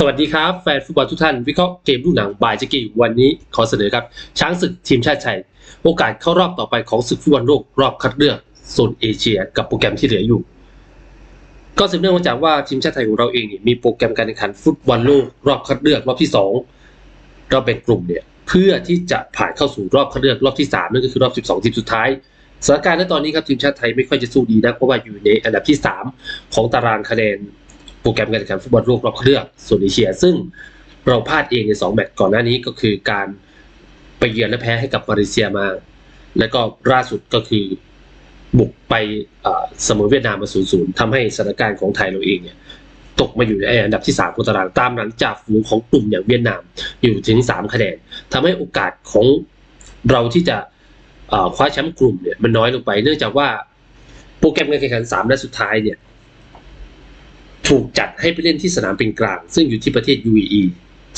สวัสดีครับ แฟนฟุตบอลทุกท่าน วิเคราะห์เกมลูหนังบายเจกี้วันนี้ขอเสนอครับ ช้างศึกทีมชาติไทยโอกาสเข้ารอบต่อไปของศึกฟุตบอลโลกรอบคัดเลือกโซนเอเชีย กับโปรแกรมที่เหลืออยู่ ก็สืบเนื่องมาจากว่าทีมชาติไทยของเราเองเนี่ยมีโปรแกรมการแข่งขันฟุตบอลโลกรอบคัดเลือกรอบที่สองเราแบ่งกลุ่มเนี่ยเพื่อที่จะผ่านเข้าสู่รอบคัดเลือกรอบที่สามนั่นก็คือรอบ 12 ทีมสุดท้ายสถานการณ์ณตอนนี้ครับทีมชาติไทยไม่ค่อยจะสู้ดีนะเพราะว่าอยู่ในอันดับที่สามของตารางคะแนน รแกรมการแข่งขันฟุตบอลโลกรอบคัดเลือกโซนเอเชีย ซึ่งเราพลาดเองใน 2 แมตช์ก่อนหน้านี้ก็คือการไปเยือนและแพ้ให้กับมาเลเซียมา แล้วก็ล่าสุดก็คือบุกไปเสมอเวียดนามมา 0-0ทำให้สถานการณ์ของไทยเราเองเนี่ยตกมาอยู่ในอันดับที่3ของตารางตามหลังจากฝูงของกลุ่มอย่างเวียดนามอยู่ถึง 3 คะแนนทำให้โอกาสของเราที่จะคว้าแชมป์กลุ่มเนี่ยมันน้อยลงไป เนื่องจากว่าโปรแกรมการแข่งขัน3นัดสุดท้ายเนี่ย ถูกจัดให้ไปเล่นที่สนามเป็นกลาง ซึ่งอยู่ที่ประเทศ UAE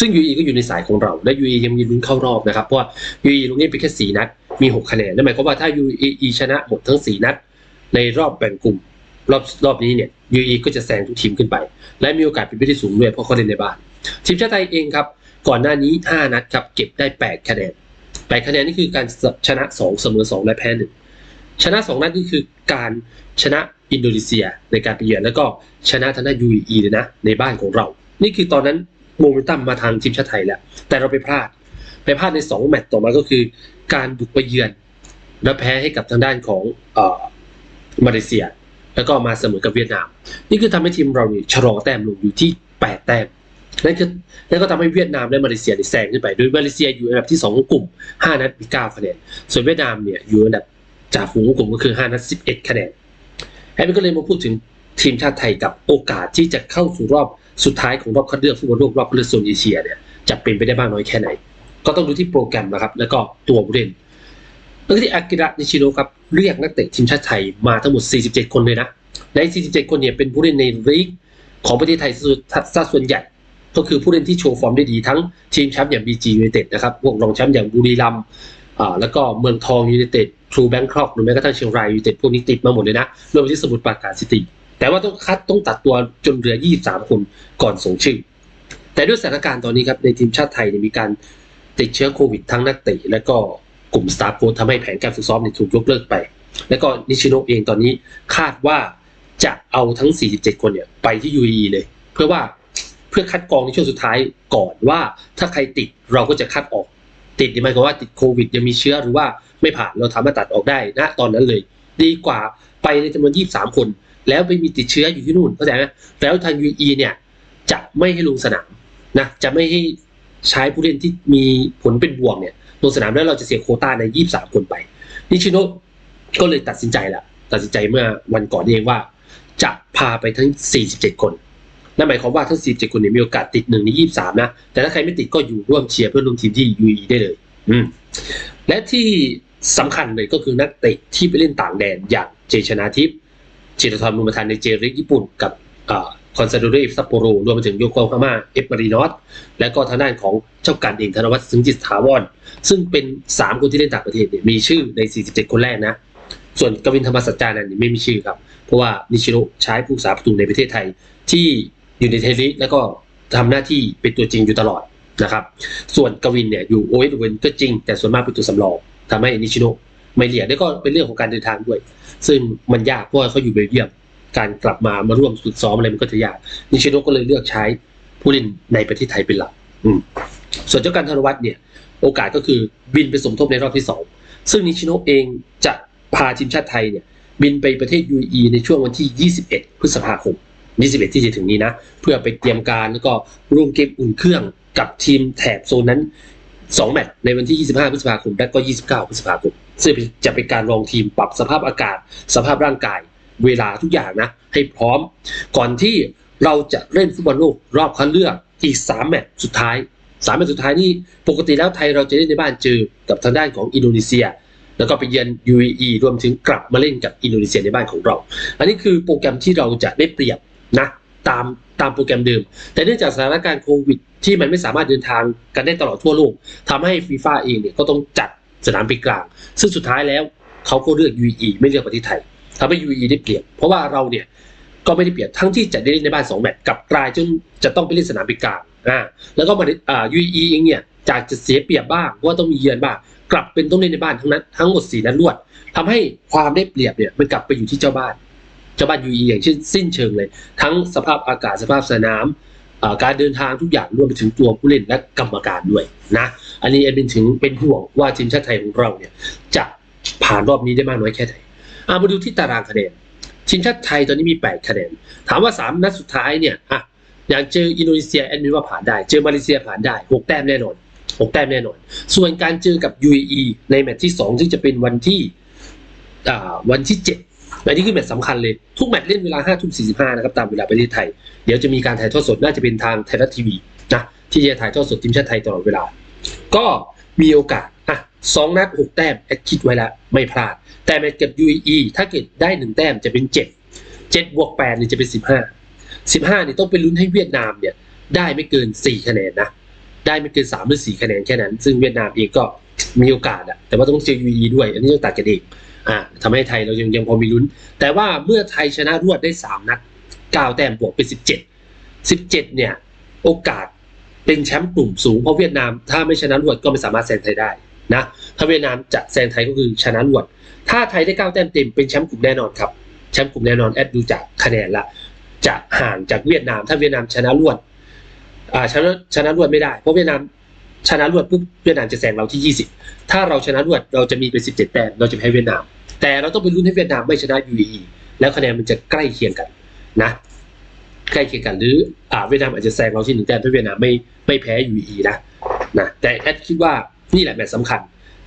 ซึ่ง UAE ก็อยู่ในสายของเรา และ UAE ยังมีลุ้นเข้ารอบนะครับ เพราะว่า UAE ลงเล่นไปแค่4นัด มี 6 คะแนนนั่นหมายความว่าถ้า UAE ชนะหมดทั้ง 4 นัด ในรอบแบ่งกลุ่ม รอบรอบนี้เนี่ย UAE ก็จะแซงทุกทีมขึ้นไป และมีโอกาสเป็นไปได้สูงด้วยเพราะเขาเล่นในบ้าน ทีมชาติไทยเองครับ ก่อนหน้านี้ 5 นัดครับเก็บได้ 8 คะแนน 8 คะแนนนี่คือการชนะ 2 เสมอ 2 และแพ้1ชนะ 2 นัดนี่คือการชนะ อินโดนีเซียในการไปเยือนแล้วก็ชนะทางด้าน UAE เลยนะในบ้านของเรา นี่คือตอนนั้นโมเมนตัมมาทางทีมชาติไทยแล้ว แต่เราไปพลาด ไปพลาดใน 2 แมตต์ต่อมาก็คือ การบุกไปเยือน และแพ้ให้กับทางด้านของออมาเลเซีย แล้วก็มาเสมอกับเวียดนาม นี่คือทำให้ทีมเราเนี่ยชะลอแต้มลงอยู่ที่ 8 แต้มนั่นคือนั่นก็ทำให้เวียดนามและมาเลเซียเนี่ยแซงขึ้นไปโดยมาเลเซียอยู่อันดับที่2ของกลุ่ม 5 นัดมี9คะแนนส่วนเวียดนามเนี่ยอยู่อันดับจ่าฝูงกลุ่มก็คือ 5 นัด11 คะแนน แอมินก็เลยมาพูดถึงทีมชาติไทยกับโอกาสที่จะเข้าสู่รอบสุดท้ายของรอบคัดเลือกฟุตบอลโลกรอบคัดเลือกโซนเอเชียเนี่ยจะเป็นไปได้บ้างน้อยแค่ไหน ก็ต้องดูที่โปรแกรมนะครับ แล้วก็ตัวผู้เล่นแล้วที่อากิระนิชิโนะครับเรียกนักเตะทีมชาติไทยมาทั้งหมด 47 คนเลยนะ ใน 47 คนเนี่ยเป็นผู้เล่นในลีกของประเทศไทยซะส่วนใหญ่ ก็คือผู้เล่นที่โชว์ฟอร์มได้ดีทั้งทีมแชมป์อย่าง BG United นะครับพวกรองแชมป์อย่างบุรีรัมย์อ่าแล้วก็เมืองทองยู i นเต็ด ทรูแบงคอกหรือแม้กระทั่งเชียงรายยูเต็ดพวกนี้ติดมาหมดเลยนะรวมไปที่สมุทรปราการซิตี้แต่ว่าต้องคัดต้องตัดตัวจนเหลือ 23 คนก่อนส่งชื่อ แต่ด้วยสถานการณ์ตอนนี้ครับในทีมชาติไทยมีการติดเชื้อโควิดทั้งนักเตะและก็กลุ่มสตาฟโค้ชทำให้แผนการฝึกซ้อมเนี่ยถูกยกเลิกไป แล้วก็นิชิโนะเองตอนนี้คาดว่าจะเอาทั้ง 47 คนเนี่ยไปที่ UAE เลย เพื่อว่าเพื่อคัดกรองในช่วงสุดท้ายก่อนว่าถ้าใครติดเราก็จะคัดออก ติดนี่หมายความว่าติดโควิดยังมีเชื้อหรือว่าไม่ผ่านเราสามารถตัดออกได้นะตอนนั้นเลย ดีกว่าไปในจำนวน 23 คน แล้วไปมีติดเชื้ออยู่ที่นู่นเข้าใจไหมแล้วทาง UE เนี่ยจะไม่ให้ลงสนามนะจะไม่ให้ใช้ผู้เล่นที่มีผลเป็นบวกเนี่ยลงสนามแล้วเราจะเสียโคต้าใน 23 คนไปนิชิโนะก็เลยตัดสินใจละตัดสินใจเมื่อวันก่อนเองว่า จะพาไปทั้ง 47 คน นั่นหมายความว่าทั้ง 47 คนเนี่ยมีโอกาสติดหนึ่งใน 23 นะ แต่ถ้าใครไม่ติดก็อยู่ร่วมเชียร์เพื่อนร่วมทีมที่ UE ได้เลย อืม และที่สำคัญเลยก็คือนักเตะที่ไปเล่นต่างแดนอย่างเจชนาทิพย์จิตรธรมุมทานในเจริกญี่ปุ่นกับคอนซาโดเรฟซัปโปโรรวมไปถึงโยโกฮาม่าเอฟมารีนอสและก็ทางด้านของเจ้าการเองธนวัฒน์ซึงจิตถาวรซึ่งเป็น 3 คนที่เล่นต่างประเทศเนี่ยมีชื่อใน 47 คนแรกนะ ส่วนกวินธรรมสัจจานันท์ไม่มีชื่อครับ เพราะว่านิชิโนใช้ผู้สาประตูในประเทศไทยที่ อยู่ในเทลีกแล้วก็ทำหน้าที่เป็นตัวจริงอยู่ตลอดนะครับ ส่วนกวินเนี่ยอยู่โอเอสเวนก็จริง แต่ส่วนมากเป็นตัวสำรองทำให้นิชิโนะไม่เรียกแล้วก็เป็นเรื่องของการเดินทางด้วย ซึ่งมันยากเพราะเขาอยู่เบลเยียม การกลับมามาร่วมฝึกซ้อมอะไรมันก็จะยากนิชิโนะก็เลยเลือกใช้ผู้เล่นในประเทศไทยเป็นหลักส่วนเจ้าการธนวัฒน์เนี่ย โอกาสก็คือบินไปสมทบในรอบที่สองซึ่งนิชิโนะเองจะพาทีมชาติไทยเนี่ยบินไปประเทศ UAE ในช่วงวันที่ 21 พฤษภาคม 21ที่จะถึงนี้นะ เพื่อไปเตรียมการแล้วก็ร่วมเกมอุ่นเครื่องกับทีมแถบโซนนั้น2แมตช์ในวันที่ 25 พฤษภาคม และก็ 29 พฤษภาคม ซึ่งจะเป็นการลองทีมปรับสภาพอากาศ สภาพร่างกาย เวลาทุกอย่างนะ ให้พร้อม ก่อนที่เราจะเล่นฟุตบอลโลกรอบคัดเลือกอีก 3 แมตช์สุดท้าย 3 แมตช์สุดท้ายนี่ปกติแล้วไทยเราจะเล่นในบ้านเจอกับทางด้านของอินโดนีเซีย แล้วก็ไปเยือน UAE รวมถึงกลับมาเล่นกับอินโดนีเซียในบ้านของเรา อันนี้คือโปรแกรมที่เราจะได้เปรียบ นะตามตามโปรแกรมเดิม แต่เนื่องจากสถานการณ์โควิด ที่มันไม่สามารถเดินทางกันได้ตลอดทั่วโลกทำให้ฟีฟ่าเองเนี่ยก็ต้องจัดสนามป็นกลาง ซึ่งสุดท้ายแล้วเขาก็เลือก UAE ไม่เลือกประเทศไทยทำให้ UAE ได้เปรียบเพราะว่าเราเนี่ยก็ไม่ได้เปรียบทั้งที่จะได้เล่นในบ้าน2แมตช์กับกลายจนจะต้องไปเล่นสนามป็นกลางอ่าแล้วก็มาอ่า UAE เองเนี่ยจากจะเสียเปรียบบ้างว่าต้องมีเยือนบ้างกลับเป็นต้องเล่นในบ้านทั้งนั้นทั้งหมด4นัดรวดทำให้ความได้เปรียบเนี่ยมันกลับไปอยู่ที่เจ้าบ้าน เจ้าบ้าน UAE อย่างเช่นสิ้นเชิงเลย ทั้งสภาพอากาศสภาพสนามการเดินทางทุกอย่างรวมไปถึงตัวผู้เล่นและกรรมการด้วยนะอันนี้เอ็นเป็นถึงเป็นห่วงว่าทีมชาติไทยของเราเนี่ยจะผ่านรอบนี้ได้มากน้อยแค่ไหนอามาดูที่ตารางคะแนนทีมชาติไทยตอนนี้มี 8 คะแนน ถามว่า 3 นัดสุดท้ายเนี่ยอะอย่างเจออินโดนีเซียแอดมินว่าผ่านได้ เจอมาเลเซียผ่านได้ 6 แต้มแน่นอน 6 แต้มแน่นอน ส่วนการเจอกับ UAE ในแมตช์ที่ 2 ซึ่งจะเป็นวันที่วันที่ 7 อันนี้คือแมตช์สำคัญเลย ทุกแมตช์เล่นเวลา5ทุ่ม45นะครับตามเวลาประเทศไทย เดี๋ยวจะมีการถ่ายทอดสดน่าจะเป็นทางไทยรัฐทีวีนะที่จะถ่ายทอดสดทีมชาติไทยตลอดเวลา ก็มีโอกาสอะสองนัดหกแต้มแอดคิดไว้แล้วไม่พลาด แต่แมตช์กับ UAE ถ้าเกิดได้หนึ่งแต้มจะเป็นเจ็ดเจ็ดบวกแปดเนี่ยจะเป็นสิบห้าสิบห้าเนี่ยต้องไปลุ้นให้เวียดนามเนี่ยได้ไม่เกินสี่คะแนนนะได้ไม่เกินสามหรือสี่คะแนนแค่นั้น ซึ่งเวียดนามเองก็มีโอกาสอะแต่ว่าต้องเจอ UAE ด้วย อันนี้ต้องตัดกันเอง อ่าทำให้ไทยเรายังยังพอมีลุ้น แต่ว่าเมื่อไทยชนะรวดได้สามนัดเก้าแต้มบวกเป็นสิบเจ็ดสิบเจ็ดเนี่ย โอกาสเป็นแชมป์กลุ่มสูงเพราะเวียดนามถ้าไม่ชนะรวดก็ไม่สามารถแซงไทยได้นะถ้าเวียดนามจะแซงไทยก็คือชนะรวด ถ้าไทยได้เก้าแต้มเต็มเป็นแชมป์กลุ่มแน่นอนครับแชมป์กลุ่มแน่นอนแอดดูจากคะแนนละจะห่างจากเวียดนาม ถ้าเวียดนามชนะรวดอ่าชนะชนะรวดไม่ได้เพราะเวียดนามชนะรวดปุ๊บเวียดนามจะแซงเราที่ 20 ถ้าเราชนะรวดเราจะมีเป็น 17 แต้มเราจะแพ้เวียดนาม แต่เราต้องไปลุ้นให้เวียดนามไม่ชนะ UAE แล้วคะแนนมันจะใกล้เคียงกันนะใกล้เคียงกันหรืออ่าเวียดนามอาจจะแซงเราที่หนึ่งแต้มถ้าเวียดนามไม่ไม่แพ้ UAE นะนะแต่แอดคิดว่านี่แหละแมตช์สำคัญ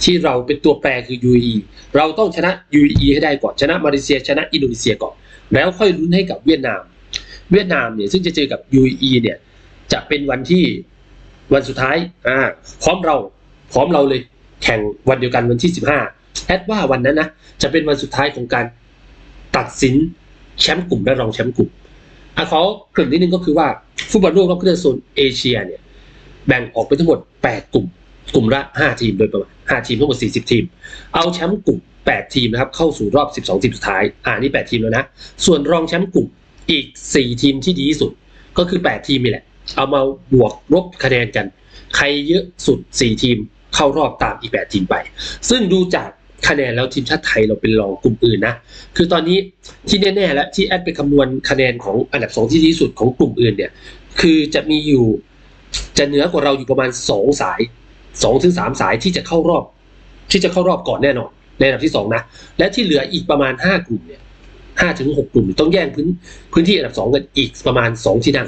ที่เราเป็นตัวแปรคือ UAE เราต้องชนะ UAE ให้ได้ก่อนชนะมาเลเซียชนะอินโดนีเซียก่อน แล้วค่อยลุ้นให้กับเวียดนาม เวียดนามเนี่ยซึ่งจะเจอกับ UAE เนี่ยจะเป็นวันที่วันสุดท้ายอ่าพร้อมเราพร้อมเราเลยแข่งวันเดียวกันวันที่ 15 แอดว่าวันนั้นนะจะเป็นวันสุดท้ายของการตัดสินแชมป์กลุ่มและรองแชมป์กลุ่มอะขอเกริ่นนิดนึงก็คือว่าฟุตบอลโลกรอบคัดเลือกโซนเอเชียเนี่ยแบ่งออกเป็นทั้งหมด 8 กลุ่ม กลุ่มละ5ทีมโดยประมาณ5ทีมทั้งหมด 40 ทีม เอาแชมป์กลุ่ม 8 ทีมนะครับเข้าสู่รอบ 12 ทีมสุดท้าย อ่านี่ 8 ทีมแล้วนะ ส่วนรองแชมป์กลุ่มอีก 4 ทีมที่ดีที่สุด ก็คือ 8 ทีมนี่แหละ เอามาบวกลบคะแนนกัน ใครเยอะสุด 4 ทีมเข้ารอบตามอีก 8 ทีมไป ซึ่งดูจาก คะแนนแล้วทีมชาติไทยเราเป็นรองกลุ่มอื่นนะ คือตอนนี้ที่แน่ๆแล้วที่แอดไปคำนวณคะแนนของอันดับสองที่ดีที่สุดของกลุ่มอื่นเนี่ย คือจะมีอยู่จะเหนือกว่าเราอยู่ประมาณสองสายสองถึงสามสายที่จะเข้ารอบ ที่จะเข้ารอบก่อนแน่นอนในอันดับที่สองนะ และที่เหลืออีกประมาณห้ากลุ่มเนี่ยห้าถึงหกกลุ่มต้องแย่งพื้นพื้นที่อันดับสองกันอีกประมาณสองที่นั่ง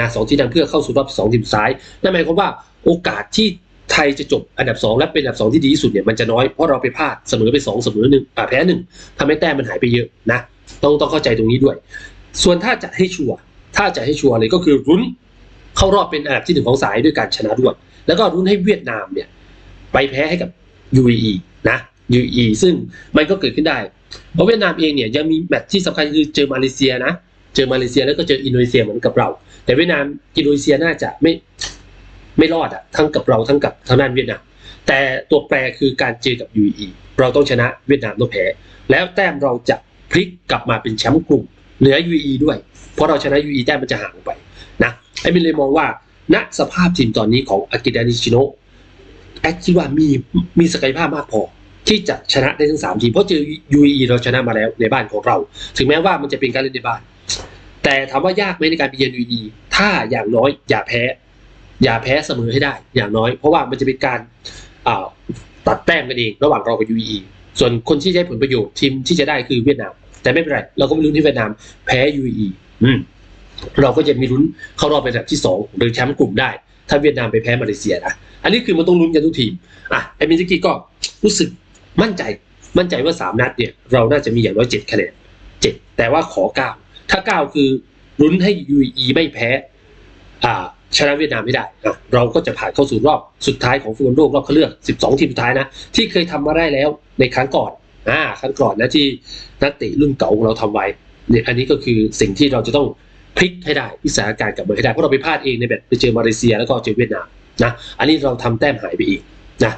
นะสองที่นั่งเพื่อเข้าสู่รอบสองทีมสายนั่นหมายความว่าโอกาสที่ ไทยจะจบอันดับสองและเป็นอันดับสองที่ดีที่สุดเนี่ยมันจะน้อยเพราะเราไปพลาดเสมอไปสองเสมอหนึ่งแพ้หนึ่งทำให้แต้มมันหายไปเยอะนะต้องต้องเข้าใจตรงนี้ด้วย ส่วนถ้าจะให้ชัวร์ถ้าจะให้ชัวร์เลยก็คือรุ้นเข้ารอบเป็นอันดับที่หนึ่งของสายด้วยการชนะรวดแล้วก็รุ้นให้เวียดนามเนี่ยไปแพ้ให้กับ UAE นะ UAE ซึ่งมันก็เกิดขึ้นได้ เพราะเวียดนามเองเนี่ยยังมีแมตช์ที่สำคัญคือเจอมาเลเซียนะ เจอมาเลเซียแล้วก็เจออินโดนีเซียเหมือนกับเรา แต่เวียดนามอินโดนีเซียน่าจะไม่ ไม่รอดอะทั้งกับเราทั้งกับทางด้านเวียดนามแต่ตัวแปรคือการเจอกับ UAE เราต้องชนะเวียดนามต้องแพ้แล้วแต้มเราจะพลิกกลับมาเป็นแชมป์กลุ่มเหนือ UAE ด้วย เพราะเราชนะ UAE แต้มมันจะห่างไปนะไอ้บินเลยมองว่าณสภาพทีมตอนนี้ของอากิดานิชิโนแอดคิดว่ามีมีศักยภาพมากพอ ที่จะชนะได้ทั้งสามทีมเพราะเจอ UAE เราชนะมาแล้วในบ้านของเรา ถึงแม้ว่ามันจะเป็นการเล่นในบ้าน แต่ถามว่ายากไหมในการไปเยือน UAE ถ้าอย่างน้อยอย่าแพ้ อย่าแพ้เสมอให้ได้อย่างน้อย เพราะว่ามันจะเป็นการอ่าตัดแต้มกันเองระหว่างเรากับ UAE ส่วนคนที่ได้ผลประโยชน์ทีมที่จะได้คือเวียดนาม แต่ไม่เป็นไร เราก็ไม่ลุ้นที่เวียดนามแพ้ UAE อืมเราก็จะมีลุ้นเข้ารอบเป็นอันดับที่สองหรือแชมป์กลุ่มได้ ถ้าเวียดนามไปแพ้มาเลเซียนะอันนี้คือมันต้องลุ้นกันทุกทีมอะไอ้มิซิกิก็รู้สึกมั่นใจมั่นใจว่าสามนัดเนี่ยเราน่าจะมีอย่างน้อยเจ็ดคะแนนเจ็ดแต่ว่าขอเก้าถ้าเก้าคือลุ้นให้ UAE ไม่แพ้อ่า ชนะเวียดนามไม่ได้เราก็จะผ่านเข้าสู่รอบสุดท้ายของฟุตบอลโลกรอบคัดเลือก 12 ทีมสุดท้ายนะ ที่เคยทำมาได้แล้วในครั้งก่อนอ่าครั้งก่อนนะที่นักเตะรุ่นเก่าของเราทำไว้เนี่ยอันนี้ก็คือสิ่งที่เราจะต้องพลิกให้ได้พิสถานการณ์กลับมาให้ได้เพราะเราไปพลาดเองในแบบไปเจอมาเลเซียแล้วก็เจอเวียดนามนะอันนี้เราทำแต้มหายไปอีกนะ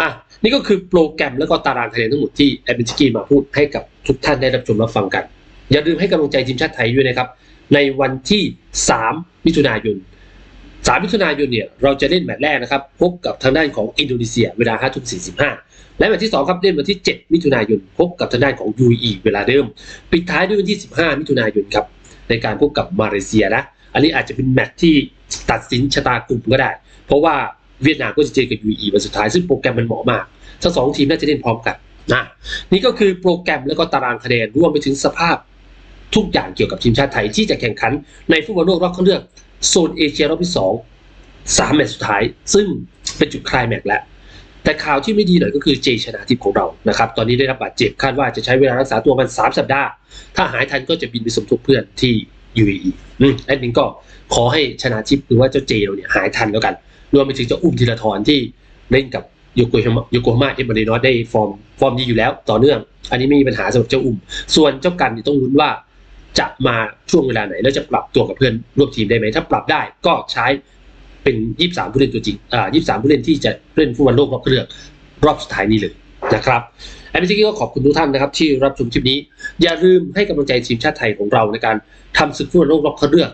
อะนี่ก็คือโปรแกรมแล้วก็ตารางคะแนนทั้งหมดที่แอดมินชกีมาพูดให้กับทุกท่านได้รับชมรับฟังกัน อย่าลืมให้กำลังใจทีมชาติไทยด้วยนะครับ ในวันที่ 3 มิถุนายน 3มิถุนายนเนี่ยเราจะเล่นแมตช์แรกนะครับพบกับทางด้านของอินโดนีเซียเวลา5ทุ่ม45และแมตช์ที่2ครับเล่นวันที่ 7 มิถุนายนพบกับทางด้านของ UAE เวลาเดิม ปิดท้ายด้วยวันที่ 15 มิถุนายนครับในการพบกับมาเลเซียนะอันนี้อาจจะเป็นแมตช์ที่ตัดสินชะตากลุ่มก็ได้ เพราะว่าเวียดนามก็จะเจอกับ UAE วันสุดท้ายซึ่งโปรแกรมมันเหมาะมากทั้งสองทีมน่าจะเล่นพร้อมกันนะนี่ก็คือโปรแกรมแล้วก็ตารางคะแนนรวมไปถึงสภาพทุกอย่างเกี่ยวกับทีมชาติไทยที่จะแข่งขันในฟุตบอลโลกรอบคัดเลือก โซนเอเชียรอบที่สองสามแมตช์สุดท้าย ซึ่งเป็นจุดคลายแม็กซ์แล้ว แต่ข่าวที่ไม่ดีหน่อยก็คือเจชนาทิพย์ของเรานะครับ ตอนนี้ได้รับบาดเจ็บคาดว่าจะใช้เวลารักษาตัวมันสามสัปดาห์ ถ้าหายทันก็จะบินไปสมทบเพื่อนที่ UAE อืมแอดมินก็ขอให้ชนาทิพย์หรือว่าเจ้าเจเราเนี่ยหายทันแล้วกัน รวมไปถึงเจ้าอุ้มธีรทรที่เล่นกับโยโกฮาม่าโยโกฮาม่าเอเมอเรนอสได้ฟอร์มฟอร์มดีอยู่แล้วต่อเนื่อง อันนี้ไม่มีปัญหาสำหรับเจ้าอุ้ม ส่วนเจ้ากันต้องลุ้นว่า จะมาช่วงเวลาไหน แล้วจะปรับตัวกับเพื่อนร่วมทีมได้ไหมถ้าปรับได้ก็ใช้เป็น 23 ผู้เล่นตัวจริงอ่า23 ผู้เล่นที่จะเล่นฟุตบอลโลกรอบคัดเลือกรอบสุดท้ายนี้เลยนะครับแอนดี้ก็ขอบคุณทุกท่านนะครับ ที่รับชมคลิปนี้ อย่าลืมให้กำลังใจทีมชาติไทยของเราในการทำศึกฟุตบอลโลกรอบคัดเลือก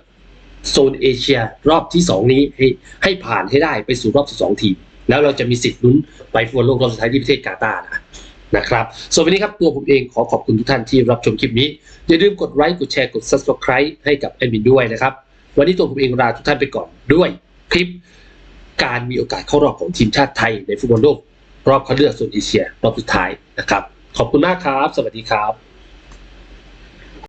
โซนเอเชียรอบที่ 2 นี้ให้ให้ผ่านให้ได้ไปสู่รอบ 12 ทีม แล้วเราจะมีสิทธิ์ลุ้นไปฟุตบอลโลกรอบสุดท้ายที่ประเทศกาตาร์นะ นะครับส่วนวันนี้ครับตัวผมเองขอขอบคุณทุกท่านที่รับชมคลิปนี้ อย่าลืมกดไลค์กดแชร์กด subscribe ให้กับแอดมินด้วยนะครับ วันนี้ตัวผมเองลาทุกท่านไปก่อนด้วยคลิป การมีโอกาสเข้ารอบของทีมชาติไทยในฟุตบอลโลกรอบคัดเลือกโซนเอเชียรอบสุดท้ายนะครับ ขอบคุณมากครับ สวัสดีครับ